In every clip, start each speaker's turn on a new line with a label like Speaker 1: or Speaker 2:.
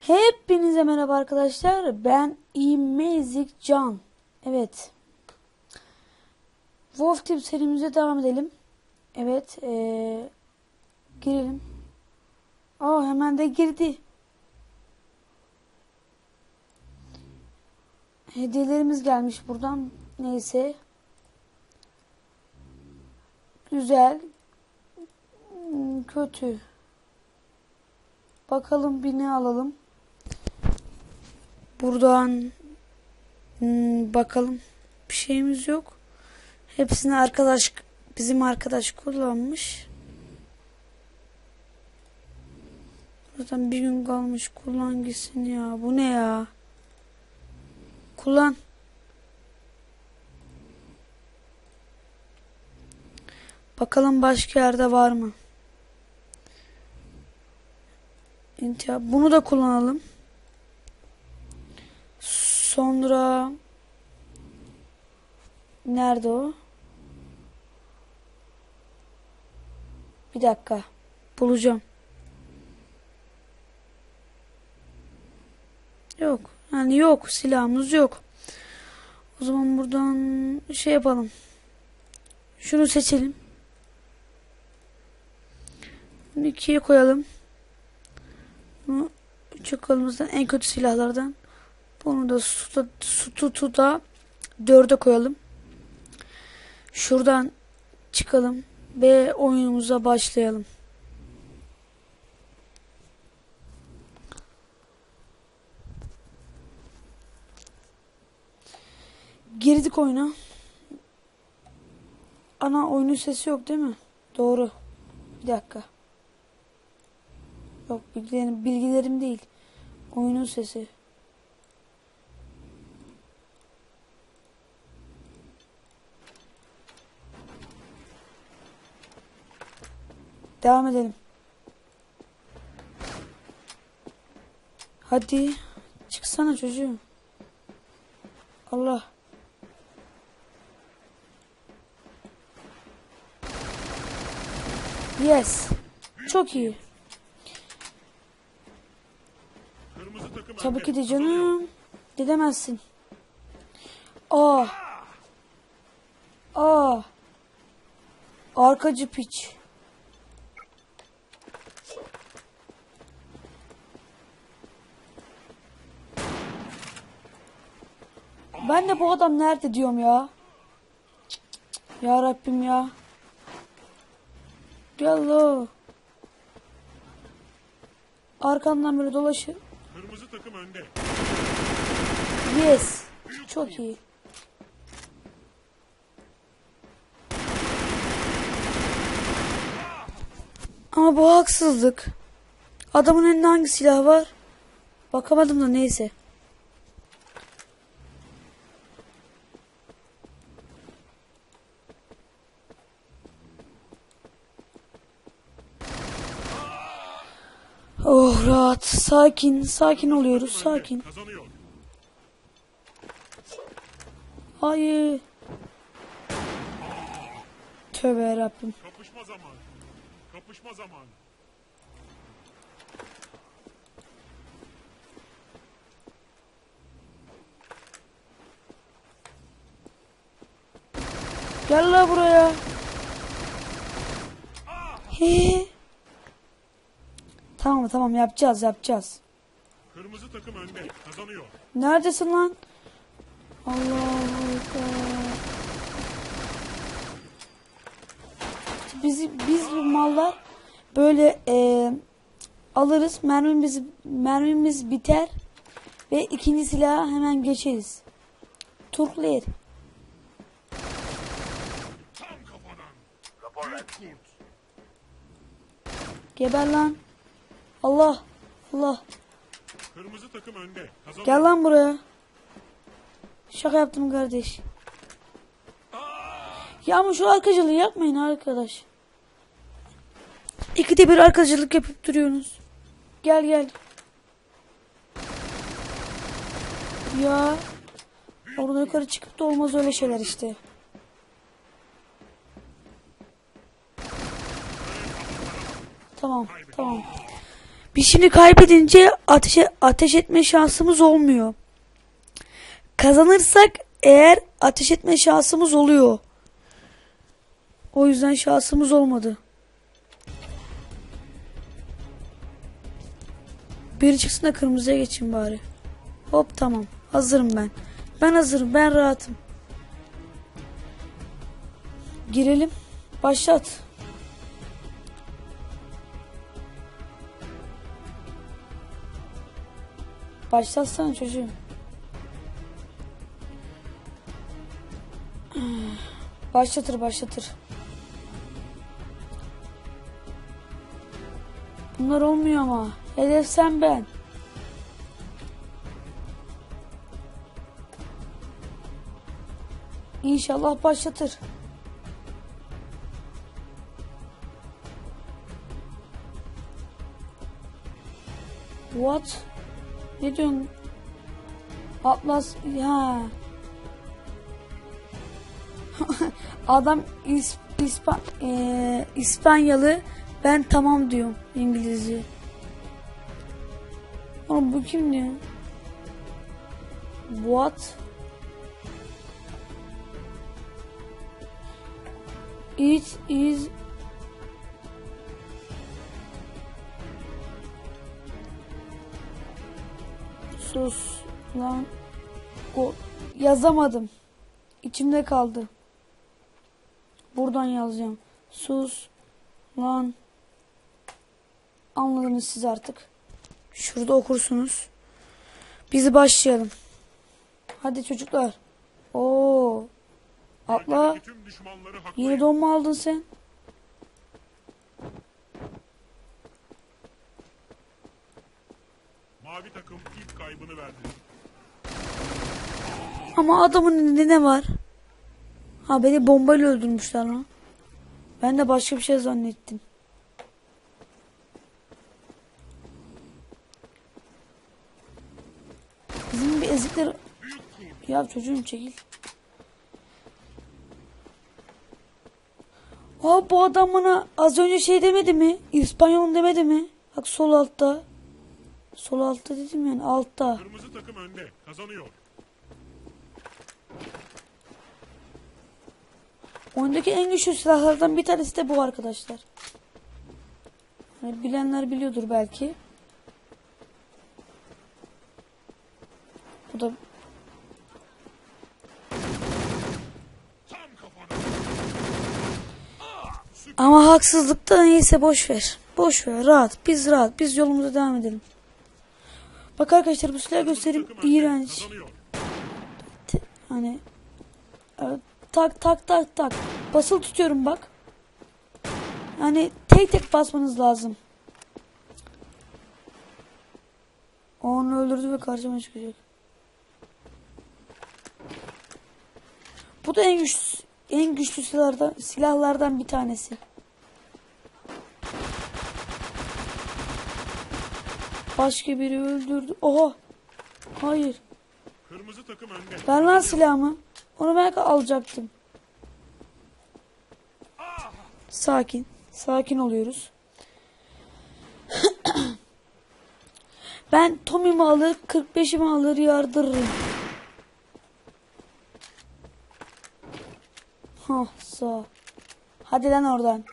Speaker 1: Hepinize merhaba arkadaşlar. Ben Amazic Can. Evet. Wolf Team serimize devam edelim. Evet. Ee, girelim. Aa hemen de girdi. Hediyelerimiz gelmiş buradan. Neyse. Güzel. Hmm, Kötü. Bakalım bir ne alalım. Buradan hmm, bakalım. Bir şeyimiz yok. Hepsini arkadaş bizim arkadaş kullanmış. Zaten bir gün kalmış. Kullan gitsin ya. Bu ne ya? Kullan. Bakalım başka yerde var mı? İntihar. Bunu da kullanalım. Sonra nerede o? Bir dakika. Bulacağım. Yok. Yani yok. Silahımız yok. O zaman buradan şey yapalım. Şunu seçelim. Bunu ikiye koyalım. Bunu çakalımızdan en kötü silahlardan. Bunu da suda, sututuda dörde koyalım. Şuradan çıkalım ve oyunumuza başlayalım. Girdik oyuna. Ana oyunun sesi yok değil mi? Doğru. Bir dakika. Yok bilgilerim, bilgilerim değil. Oyunun sesi. Devam edelim. Hadi. Çıksana çocuğum. Allah. Yes. Çok iyi.
Speaker 2: Kırmızı takım
Speaker 1: Tabii ki de canım. Gidemezsin. Aa. Aa. Arkacı piç. Ben de bu adam nerede diyorum ya. Cık cık cık. Ya Rabbim ya. Gel lo. Arkamdan böyle dolaşır.
Speaker 2: Kırmızı takım önde.
Speaker 1: Yes. Çok iyi. Ama bu haksızlık. Adamın elinde hangi silah var? Bakamadım da neyse. Oh rahat. Sakin. Sakin oluyoruz. Sakin. Hayır. Tövbe yarabbim.
Speaker 2: Kapışma zamanı. Kapışma zamanı.
Speaker 1: Gel la buraya. He. Tamam tamam yapacağız yapacağız.
Speaker 2: Kırmızı takım önde. Kazanıyor.
Speaker 1: Neredesin lan? Allahu Ekber. Biz, biz bu mallar böyle e, alırız mermimiz mermimiz biter ve ikinci silaha hemen geçeriz.
Speaker 2: Kurt.
Speaker 1: Geber lan. Allah. Allah.
Speaker 2: Kırmızı takım önde. Kazanıyor.
Speaker 1: Gel lan buraya. Şaka yaptım kardeş. Ya ama şu arkacılığı yapmayın arkadaş. İkide bir arkacılık yapıp duruyorsunuz. Gel gel. Ya. Orada yukarı çıkıp da olmaz öyle şeyler işte. Tamam. Tamam. Biz şimdi kaybedince ateşe, ateş etme şansımız olmuyor. Kazanırsak eğer ateş etme şansımız oluyor. O yüzden şansımız olmadı. Biri çıksın da kırmızıya geçeyim bari. Hop tamam. Hazırım ben. Ben hazırım. Ben rahatım. Girelim. Başlat. Başlatsana çocuğum. Başlatır başlatır. Bunlar olmuyor ama. Hedef sen ben. İnşallah başlatır. What? Ne diyorsun? Atlas ha. Adam İs, İspa, eee, İspanyalı. Ben tamam diyorum İngilizce. Oğlum bu kim diyor? What? It is Sus lan. Yazamadım. İçimde kaldı. Buradan yazacağım. Sus lan. Anladınız siz artık. Şurada okursunuz. Bizi başlayalım. Hadi çocuklar. Oo. Atla. Yeni don mu aldın sen?
Speaker 2: Mavi takım ilk kaybını verdi.
Speaker 1: Ama adamın elinde ne var? Ha beni bombayla öldürmüşler lan. Ben de başka bir şey zannettim. Bizim bir ezikler... Ya çocuğum çekil. Aa bu adam bana az önce şey demedi mi? İspanyol demedi mi? Bak sol altta. Sol altta dedim yani altta.
Speaker 2: Kırmızı takım önde. Kazanıyor.
Speaker 1: Oyundaki en güçlü silahlardan bir tanesi de bu arkadaşlar. Yani bilenler biliyordur belki. Bu da ama haksızlıkta neyse boş ver. Boş ver rahat. Biz rahat. Biz yolumuza devam edelim. Bak arkadaşlar bu.
Speaker 2: Takım önde.
Speaker 1: İğrenç. Hani e, tak tak tak tak. Basılı tutuyorum bak. Yani tek tek basmanız lazım. O Onu öldürdü ve karşıma çıkacak. Bu da en güçlü en güçlü silahlardan, silahlardan bir tanesi. Başka biri öldürdü. Oha. Hayır.
Speaker 2: Kırmızı takım önde.
Speaker 1: Ver lan silahımı. Onu ben alacaktım. Sakin. Sakin oluyoruz. ben Tommy'mi alır, 45'imi alır yardırırım. Hah sağ. Hadi lan oradan.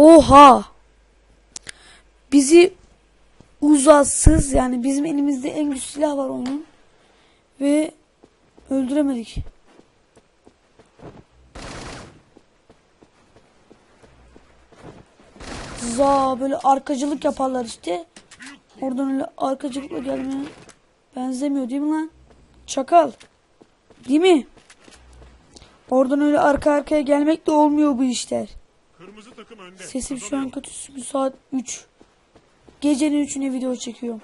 Speaker 1: Oha. Bizi uzatsız yani bizim elimizde en güçlü silah var onun. Ve öldüremedik. Za böyle arkacılık yaparlar işte. Oradan öyle arkacılıkla gelmeye benzemiyor değil mi lan? Çakal. Değil mi? Oradan öyle arka arkaya gelmek de olmuyor bu işler.
Speaker 2: Kırmızı takım önde.
Speaker 1: Sesim şu an kötü saat 3. Gecenin 3'üne video çekiyorum.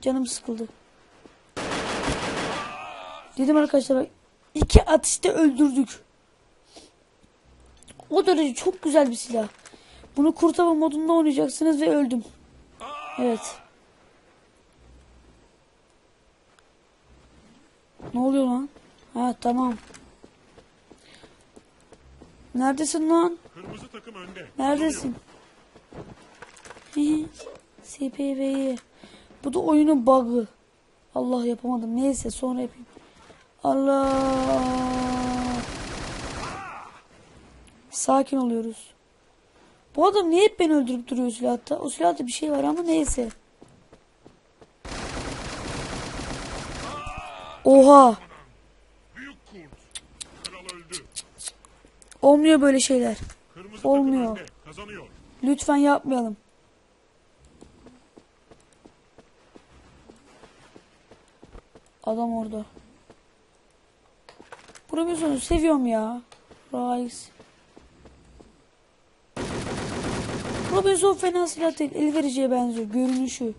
Speaker 1: Canım sıkıldı. Dedim arkadaşlar bak iki atışta öldürdük. O derece çok güzel bir silah. Bunu kurtava modunda oynayacaksınız ve öldüm. Evet. Ne oluyor lan? Ha tamam. Neredesin lan?
Speaker 2: Kırmızı takım önde.
Speaker 1: Neredesin? SPV'yi. Bu da oyunun bug'ı. Allah yapamadım. Neyse sonra yapayım. Allah. Sakin oluyoruz. Bu adam niye hep beni öldürüp duruyor silahta? O silahta bir şey var ama neyse. Oha.
Speaker 2: Büyük kurt. Kral öldü.
Speaker 1: Olmuyor böyle şeyler.
Speaker 2: Kırmızı
Speaker 1: Olmuyor.
Speaker 2: Kazanıyor.
Speaker 1: Lütfen yapmayalım. Adam orada. Robinson'u seviyorum ya. Rice. Robinson fena silah değil. Elvericiye benziyor. Görünüşü.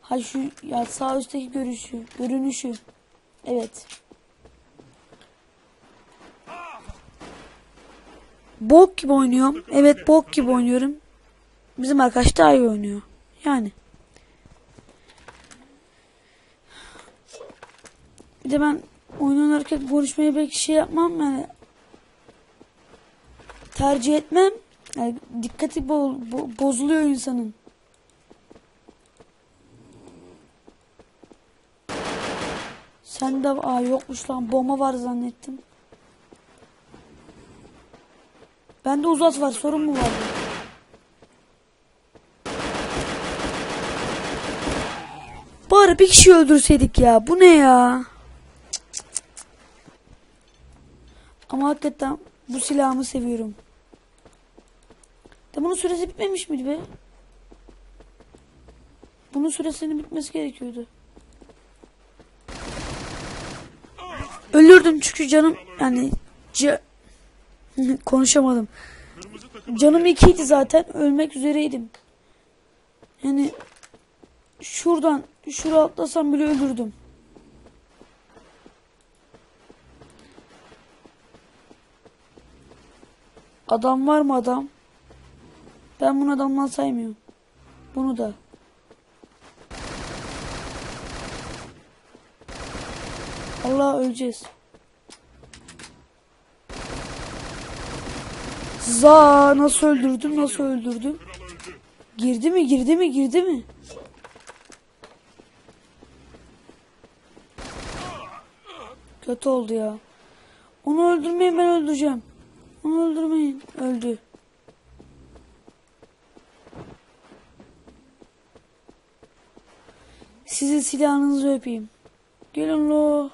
Speaker 1: Ha şu ya sağ üstteki görüşü. Görünüşü. Evet. Bok gibi oynuyorum. Evet bok gibi oynuyorum. Bizim arkadaş daha iyi oynuyor. Yani. Bir de ben oyun oynarken konuşmayı belki şey yapmam yani tercih etmem. Yani dikkati bo- bo- bozuluyor insanın. Sen de aa yokmuş lan bomba var zannettim. Bende uzat var sorun mu var? Bari bir kişi öldürseydik ya. Bu ne ya? Ama hakikaten bu silahımı seviyorum. De bunun süresi bitmemiş miydi be? Bunun süresinin bitmesi gerekiyordu. Ölürdüm çünkü canım yani ca- konuşamadım. Canım ikiydi zaten. Ölmek üzereydim. Yani şuradan şuraya atlasam bile öldürdüm. Adam var mı adam? Ben bunu adamdan saymıyorum. Bunu da. Allah öleceğiz. Za nasıl öldürdüm nasıl öldürdüm? Girdi mi girdi mi girdi mi? Kötü oldu ya. Onu öldürmeyin ben öldüreceğim. Onu öldürmeyin. Öldü. Sizin silahınızı öpeyim. Gelin lo.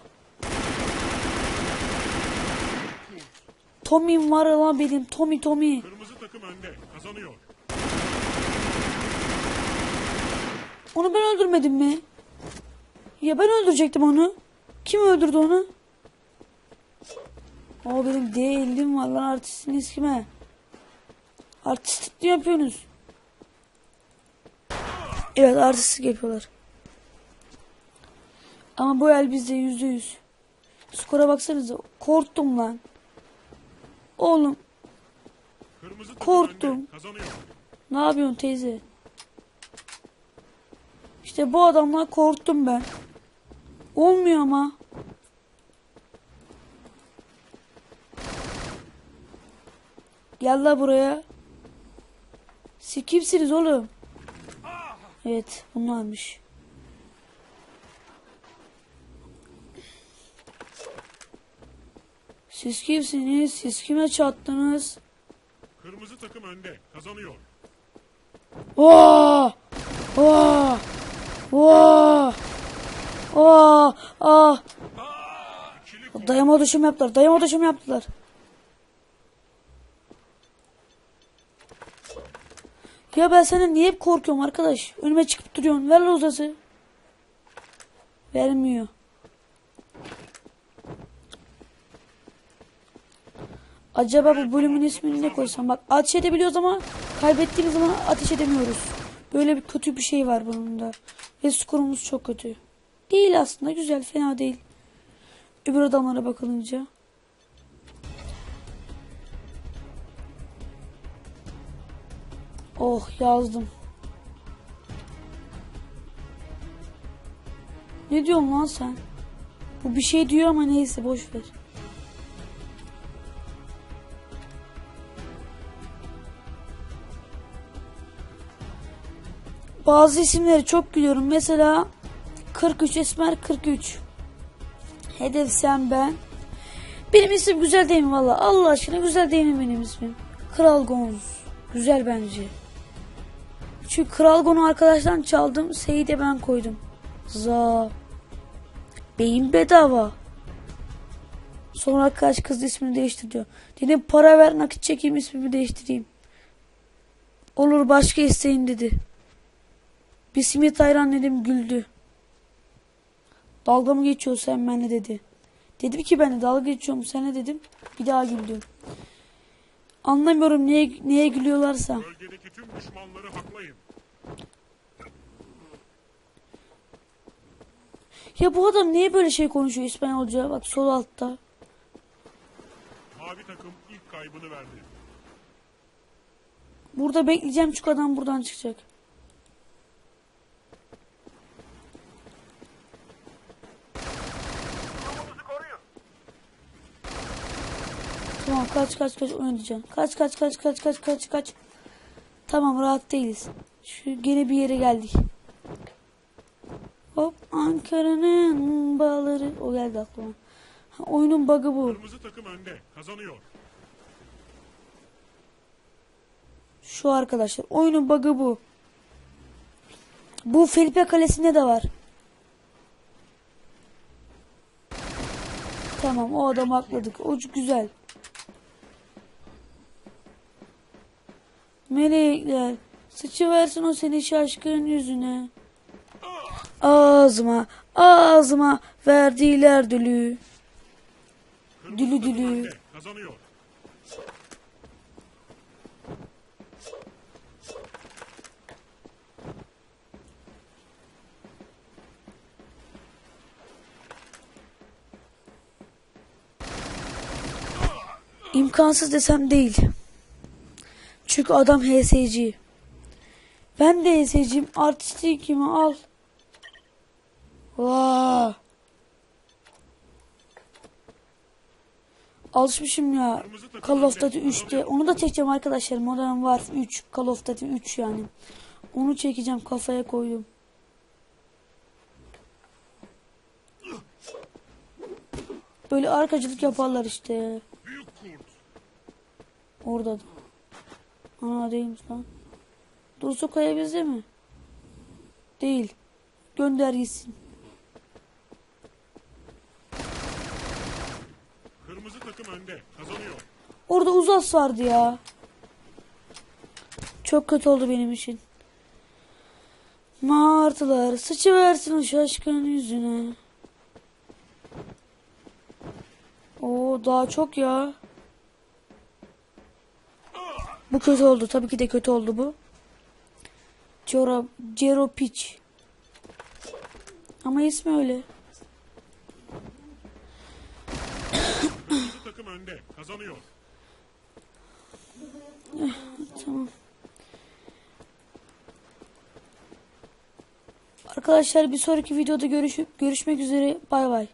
Speaker 1: Tommy'm var lan benim. Tommy Tommy.
Speaker 2: Kırmızı takım önde. Kazanıyor.
Speaker 1: Onu ben öldürmedim mi? Ya ben öldürecektim onu. Kim öldürdü onu? O benim D50'm var lan artistiniz kime? Artistlik mi yapıyorsunuz? Evet artistlik yapıyorlar. Ama bu el bizde yüzde yüz. Skora baksanıza. Korktum lan. Oğlum
Speaker 2: Kırmızı
Speaker 1: Korktum. ne yapıyorsun teyze? İşte bu adamlar korktum ben. Olmuyor ama. Gel la buraya. Siz kimsiniz oğlum? Evet bunlarmış. Siz kimsiniz? Siz kime çattınız?
Speaker 2: Kırmızı takım önde. Kazanıyor.
Speaker 1: Vaa! Vaa! Vaa! Vaa! Ah!
Speaker 2: İkili kurt.
Speaker 1: Dayama düşüm yaptılar. Dayama düşüm yaptılar. Ya ben senden niye hep korkuyorum arkadaş? Önüme çıkıp duruyorsun. Ver lan uzası. Vermiyor. Acaba bu bölümün ismini ne koysam? Bak ateş edebiliyoruz ama kaybettiğimiz zaman ateş edemiyoruz. Böyle bir kötü bir şey var bunun da. Ve skorumuz çok kötü. Değil aslında güzel fena değil. Öbür adamlara bakılınca. Oh yazdım. Ne diyorsun lan sen? Bu bir şey diyor ama neyse boş ver. Bazı isimleri çok gülüyorum. Mesela 43 Esmer 43. Hedef sen ben. Benim isim güzel değil mi valla? Allah aşkına güzel değil mi benim ismim? Kral Gonz. Güzel bence. Çünkü Kral Gon'u arkadaştan çaldım. Sey'i de ben koydum. Za. Beyin bedava. Sonra arkadaş kız ismini değiştir diyor. Dedim para ver nakit çekeyim ismimi değiştireyim. Olur başka isteyin dedi. Bir simit ayran dedim güldü. Dalga mı geçiyorsun sen benimle dedi. Dedim ki ben de dalga geçiyorum sana dedim. Bir daha güldü. Anlamıyorum niye, niye gülüyorlarsa.
Speaker 2: Bölgedeki tüm düşmanları haklayın.
Speaker 1: Ya bu adam niye böyle şey konuşuyor İspanyolca? Bak sol altta.
Speaker 2: Mavi takım ilk kaybını verdi.
Speaker 1: Burada bekleyeceğim çünkü adam buradan çıkacak. Tamam kaç kaç kaç oynayacaksın. Kaç kaç kaç kaç kaç kaç kaç. Tamam rahat değiliz. Şu gene bir yere geldik. Hop Ankara'nın bağları. O geldi aklıma. Ha, oyunun bug'ı bu.
Speaker 2: Kırmızı takım önde. Kazanıyor.
Speaker 1: Şu arkadaşlar. Oyunun bug'ı bu. Bu Felipe Kalesi'nde de var. Tamam o adamı akladık. O güzel. Melekler sıçıversin o senin şaşkın yüzüne. Ağzıma ağzıma verdiler dülü. Dülü dülü. İmkansız desem değil. Çünkü adam HSC. Ben de HSC'yim. Artistik kimi al. Vaa. Alışmışım ya. Call of. Duty 3'te. Onu da çekeceğim arkadaşlar. Modern Warfare 3. Call of Duty 3 yani. Onu çekeceğim. Kafaya koydum. Böyle arkacılık yaparlar işte. Orada da. Ana değilmiş lan. Dursu Kaya bizde mi? Değil. Gönder gitsin.
Speaker 2: Kırmızı takım önde. Kazanıyor.
Speaker 1: Orada uzas vardı ya. Çok kötü oldu benim için. Martılar sıçıversin o şaşkın yüzüne. Oo daha çok ya. Bu kötü oldu. Tabii ki de kötü oldu bu. Cero, Cero Piç. Ama ismi öyle.
Speaker 2: Takım önde. Kazanıyor.
Speaker 1: Tamam. Arkadaşlar bir sonraki videoda görüşüp görüşmek üzere. Bay bay.